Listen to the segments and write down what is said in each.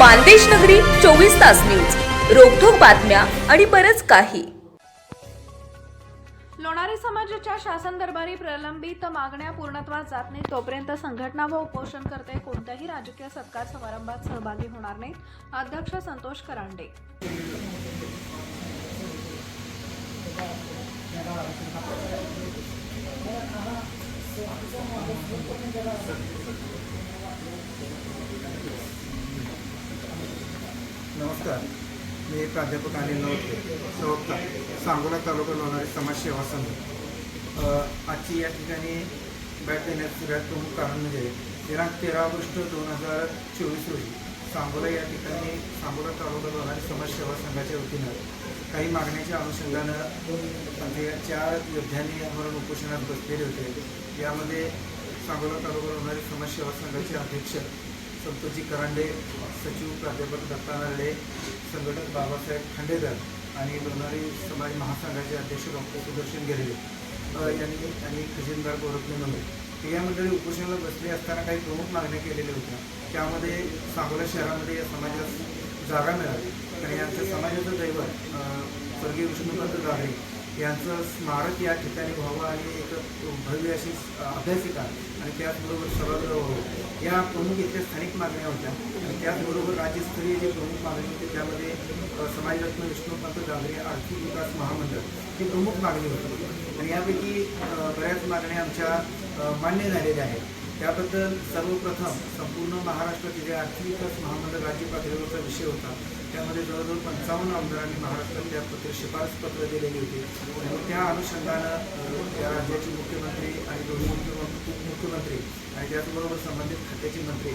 मानदेश नगरी चोवीस तास न्यूज. रोखोक बातम्या आणि बरंच काही. लोणारी समाजाच्या शासन दरबारी प्रलंबित मागण्या पूर्णत्वास जात नाही तोपर्यंत संघटना व उपोषण करते कोणत्याही राजकीय सत्कार समारंभात सहभागी होणार नाहीत अध्यक्ष संतोष करांडे. नमस्कार मी प्राध्यापक अनिल नवते प्रवक्ता सांगोला तालुका लोणारी समाजसेवा संघ. आजची या ठिकाणी भेट देण्याचं सगळ्यात प्रमुख कारण म्हणजे दिनांक तेरा ऑगस्ट दोन हजार चोवीस रोजी सांगोला या ठिकाणी सांगोला तालुका लोणारी समाजसेवा संघाच्या वतीनं काही मागण्याच्या अनुषंगानं म्हणजे चार योद्ध्यांनी आम्हाला उपोषणात बसलेले होते यामध्ये सांगोला तालुका लोणारी समाजसेवा संघाचे अध्यक्ष संतोषजी करांडे सचिव प्राध्यापक दत्ता नरडे संघटक बाबासाहेब खांडेकर आणि लोणारी समाज महासंघाचे अध्यक्ष डॉक्टर सुदर्शन गेरेले यांनी आणि खजिनदार गोरखले नव्हे यामध्ये उपोषणाला बसले असताना काही प्रमुख मागण्या केलेल्या होत्या. त्यामध्ये सांगोला शहरामध्ये या समाजास जागा मिळावी आणि यांचं समाजाचं दैवत स्वर्गीय विष्णुपंत जाधळे यांचं स्मारक या ठिकाणी व्हावं आणि एक भव्य अशी अभ्यासिका आणि त्याचबरोबर सभागृह व्हावं. या प्रमुख इथल्या स्थानिक मागण्या होत्या. आणि त्याचबरोबर राज्यस्तरीय जे प्रमुख मागणी होती त्यामध्ये समाजरत्न विष्णुपंत जागरे आर्थिक विकास महामंडळ ही प्रमुख मागणी होती. आणि यापैकी बऱ्याच मागण्या आमच्या मान्य झालेल्या आहेत. त्याबद्दल सर्वप्रथम संपूर्ण महाराष्ट्रातील जे आर्थिक विकास महामंडळ राज्य पातळीवरचा विषय होता त्यामध्ये जवळजवळ पंचावन्न आमदारांनी महाराष्ट्रात त्यापत्र शिफारस पत्र दिलेली होती. आणि त्या अनुषंगानं त्या राज्याचे मुख्यमंत्री आणि दोन्ही मुख्यमंत्री उपमुख्यमंत्री आणि त्याचबरोबर संबंधित खात्याचे मंत्री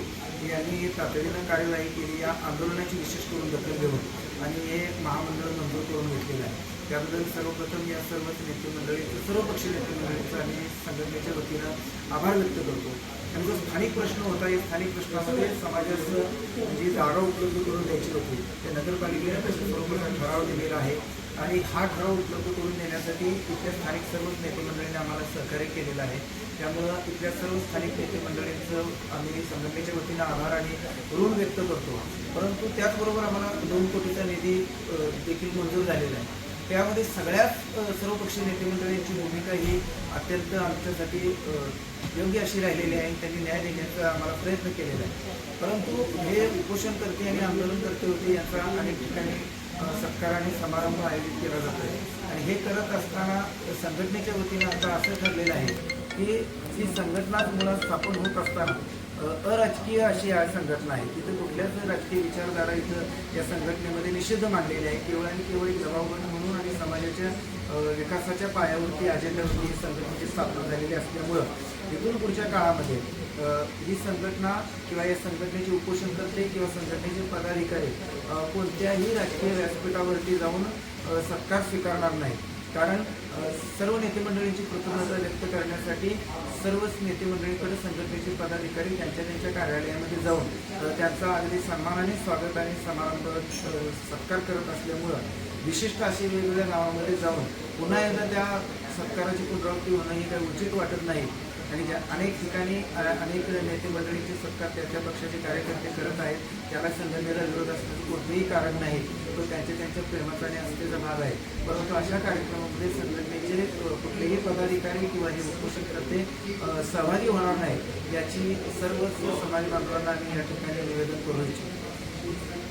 यांनी तातडीनं कार्यवाही केली. या आंदोलनाची विशेष करून दखल घेऊन आणि हे महामंडळ मंजूर करून घेतलेलं आहे. त्याबद्दल सर्वप्रथम या सर्वच नेते मंडळीचं सर्व पक्षीय नेते आणि संघटनेच्या वतीनं आभार व्यक्त करतो. त्यांचा स्थानिक प्रश्न होता. या स्थानिक प्रश्नामध्ये समाजाचं जी जागा उपलब्ध करून द्यायची होती. त्या नगरपालिकेने तशी स्वरूपाचा ठराव दिलेला आहे. आणि हा ठराव उपलब्ध करून देण्यासाठी इथल्या स्थानिक सर्वच नेते मंडळींनी आम्हाला सहकार्य केलेलं आहे. त्यामुळं इथल्या सर्व स्थानिक नेते मंडळींचं आम्ही संघटनेच्या वतीनं आभार आणि ऋण व्यक्त करतो. परंतु त्याचबरोबर आम्हाला दोन कोटीचा निधी देखील मंजूर झालेला आहे. त्यामध्ये सगळ्याच सर्वपक्षीय नेते मंडळींची भूमिका ही अत्यंत आमच्यासाठी योग्य अशी राहिलेली आहे. आणि त्यांनी न्याय देण्याचा आम्हाला प्रयत्न केलेला आहे. परंतु हे उपोषणकर्ते आणि आंदोलनकर्ते होते याचा अनेक ठिकाणी सत्काराने सत्कार आणि समारंभ आयोजित केला जातो आणि हे करत असताना संघटनेच्या वतीनं आता असं ठरलेलं आहे की ही संघटनाच मुळात स्थापन होत असताना अराजकीय अशी या संघटना आहे. तिथं कुठल्याच राजकीय विचारधारा इथं या संघटनेमध्ये निषिद्ध मानलेली आहे. केवळ आणि केवळ एक जबाबदारी म्हणून आणि समाजाच्या विकासाच्या पायावरती अजेंडावरती ही संघटनेची स्थापना झालेली असल्यामुळं इथून पुढच्या काळामध्ये ही संघटना किंवा या संघटनेचे उपोषणकर्ते किंवा संघटनेचे पदाधिकारी कोणत्याही राजकीय व्यासपीठावरती जाऊन सत्कार स्वीकारणार नाही कारण सर्व नेते मंडळींची कृतज्ञता व्यक्त करण्यासाठी सर्वच नेते मंडळीकडे संघटनेचे पदाधिकारी त्यांच्या त्यांच्या कार्यालयामध्ये जाऊन त्यांचा अगदी सन्मानाने स्वागत आणि समारंभ सत्कार करत असल्यामुळं विशिष्ट अशी वेगवेगळ्या गावामध्ये जाऊन पुन्हा एकदा त्या सत्काराची पुनरावृत्ती होणं हे काही उचित वाटत नाही. आणि ज्या अनेक ठिकाणी अनेक नेते मंडळींचे सत्कार त्यांच्या पक्षाचे कार्यकर्ते करत आहेत त्याला संघटनेला विरोध असण्याचं कोणतेही कारण नाही तो त्यांच्या त्यांच्या प्रेमाचा आणि आस्थेचा भाग आहे. परंतु अशा कार्यक्रमामध्ये संघटनेचे कुठलेही पदाधिकारी किंवा हे उपोषणकर्ते सहभागी होणार नाही याची सर्व समाज बांधवांना आम्ही या ठिकाणी निवेदन करू इच्छितो.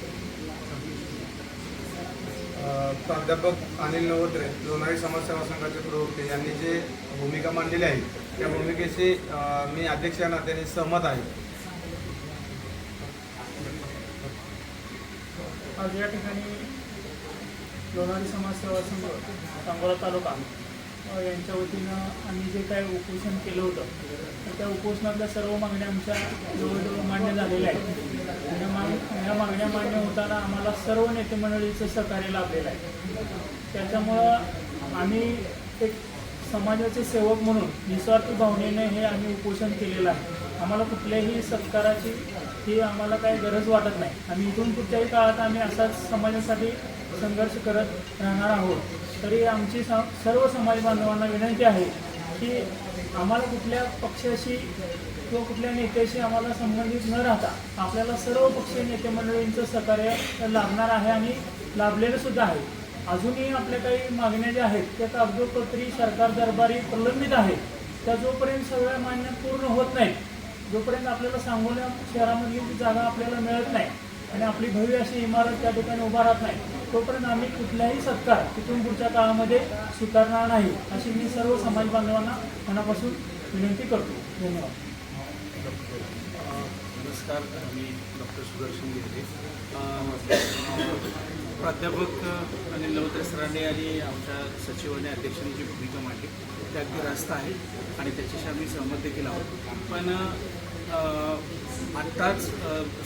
प्राध्यापक अनिल नवत्रे लोणारी समाजसेवा संघाचे प्रवक्ते यांनी जे भूमिका मांडलेली आहे त्या भूमिकेशी मी अध्यक्ष या नात्याने सहमत आहे. आज या ठिकाणी लोणारी समाजसेवा संघ सांगोला तालुका यांच्या वतीनं आम्ही जे काय उपोषण केलं होतं तर त्या उपोषणातल्या सर्व मागण्या आमच्या जवळजवळ मान्य झालेल्या आहेत. या माग या मागण्या मान्य होताना आम्हाला सर्व नेते मंडळीचं सहकार्य लाभलेलं आहे. त्याच्यामुळं आम्ही एक समाजाचे सेवक म्हणून निस्वार्थी भावनेने हे आम्ही उपोषण केलेलं आहे. आम्हाला कुठल्याही सत्काराची ही आम्हाला काही गरज वाटत नाही. आम्ही इथून कुठल्याही काळात आम्ही असाच समाजासाठी संघर्ष करत राहणार आहोत. तरी आमची सर्व समाज बांधवांना विनंती आहे की आम्हाला कुठल्या पक्षाशी किंवा कुठल्या नेत्याशी आम्हाला संबंधित न राहता आपल्याला सर्व पक्षीय नेते मंडळींचं सहकार्य लाभणार आहे आणि लाभलेलं सुद्धा आहे. अजूनही आपल्या काही मागण्या ज्या आहेत त्या कागदोपत्री सरकार दरबारी प्रलंबित आहेत. त्या जोपर्यंत सगळ्या मान्य पूर्ण होत नाहीत जोपर्यंत आपल्याला सांगोल्या शहरामधली जागा आपल्याला मिळत नाही आणि आपली भव्य अशी इमारत त्या ठिकाणी उभा राहत नाही तोपर्यंत आम्ही कुठल्याही सत्कार तिथून पुढच्या काळामध्ये स्वीकारणार नाही अशी मी सर्व समाज बांधवांना मनापासून विनंती करतो. धन्यवाद. नमस्कार मी डॉक्टर सुदर्शन गिरे प्राध्यापक अनिल नवत्रे सरांनी आणि आमच्या सचिवाने अध्यक्षांनी जी भूमिका मांडली ती अगदी रास्त आहे आणि त्याच्याशी आम्ही सहमत देखील आहोत. पण आत्ताच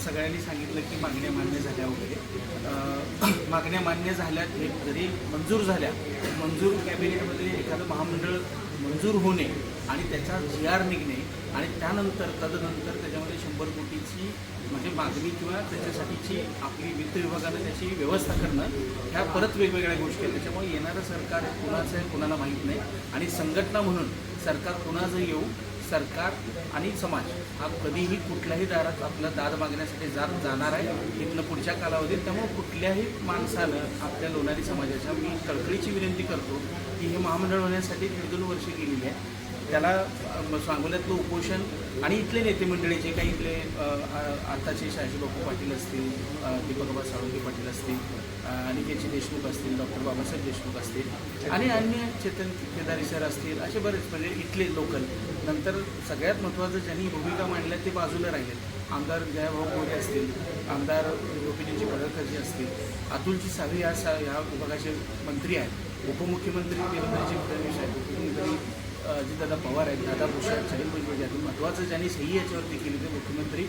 सगळ्यांनी सांगितलं की मागण्या मान्य झाल्या वगैरे. मागण्या मान्य झाल्या जरी मंजूर झाल्या मंजूर कॅबिनेटमध्ये एखादं महामंडळ मंजूर होणे आणि त्याचा जी आर निघणे आणि त्यानंतर तदनंतर त्याच्यामध्ये शंभर कोटीची म्हणजे मागणी किंवा त्याच्यासाठीची आपली वित्त विभागानं त्याची व्यवस्था करणं ह्या परत वेगवेगळ्या गोष्टी आहेत. त्याच्यामुळे येणारं सरकार हे कुणाचं आहे कुणाला माहीत नाही. आणि संघटना म्हणून सरकार कुणाचं येऊ सरकार आणि समाज हा कधीही कुठल्याही दारात आपलं दाद मागण्यासाठी जात जाणार आहे. इथनं पुढच्या कालावधीत त्यामुळे कुठल्याही माणसानं आपल्या लोणारी समाजाच्या मी कळकळीची विनंती करतो की हे महामंडळ होण्यासाठी दीड दोन वर्षे गेलेली आहे त्याला सांगोल्यातलं उपोषण आणि इथले नेते मंडळी जे काही इथले आताचे आ- बापू पाटील असतील दीपकबा साळुंके पाटील असतील अ, अनिकेतजी देशमुख असतील डॉक्टर बाबासाहेब देशमुख असतील आणि अन्य चेतन केदारी सर असतील असे बरेच म्हणजे इथले लोकल. नंतर सगळ्यात महत्त्वाचं ज्यांनी भूमिका मांडल्या ते बाजूला राहिलेत. आमदार जयाभाऊ मोरे असतील आमदार गोपीजींची पडळकरजी असतील अतुलजी सावे या सा ह्या विभागाचे मंत्री आहेत. उपमुख्यमंत्री देवेंद्रजी फडणवीस आहेत उपमुख्यमंत्री अजितदादा पवार आहेत दादा भुषण सलीम भुजबळ यांनी महत्त्वाचं ज्यांनी सही याच्यावरती केली ते मुख्यमंत्री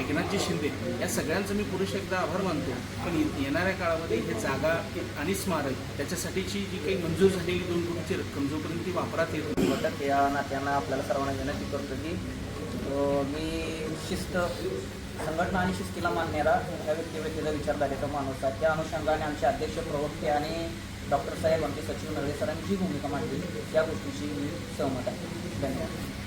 एकनाथजी शिंदे या सगळ्यांचं मी पुरुष एकदा आभार मानतो. पण ये- येणाऱ्या काळामध्ये हे जागा आणि स्मारक त्याच्यासाठीची जी काही मंजूर झालेली दोन कोटीची रक्कम जोपर्यंत ती वापरात येत नाही, घटक या नात्यानं आपल्याला सर्वांना विनंती करतो की मी शिस्त संघटना आणि शिस्तीला मानणारा ह्या व्यक्तिव्यक्तीचा विचारधारेचा माणूस आहे. त्या अनुषंगाने आमचे अध्यक्ष प्रवक्ते आणि डॉक्टर साहेब आमचे सचिव नरळे सरांनी जी भूमिका मांडली. त्या गोष्टीशी मी सहमत आहे. धन्यवाद.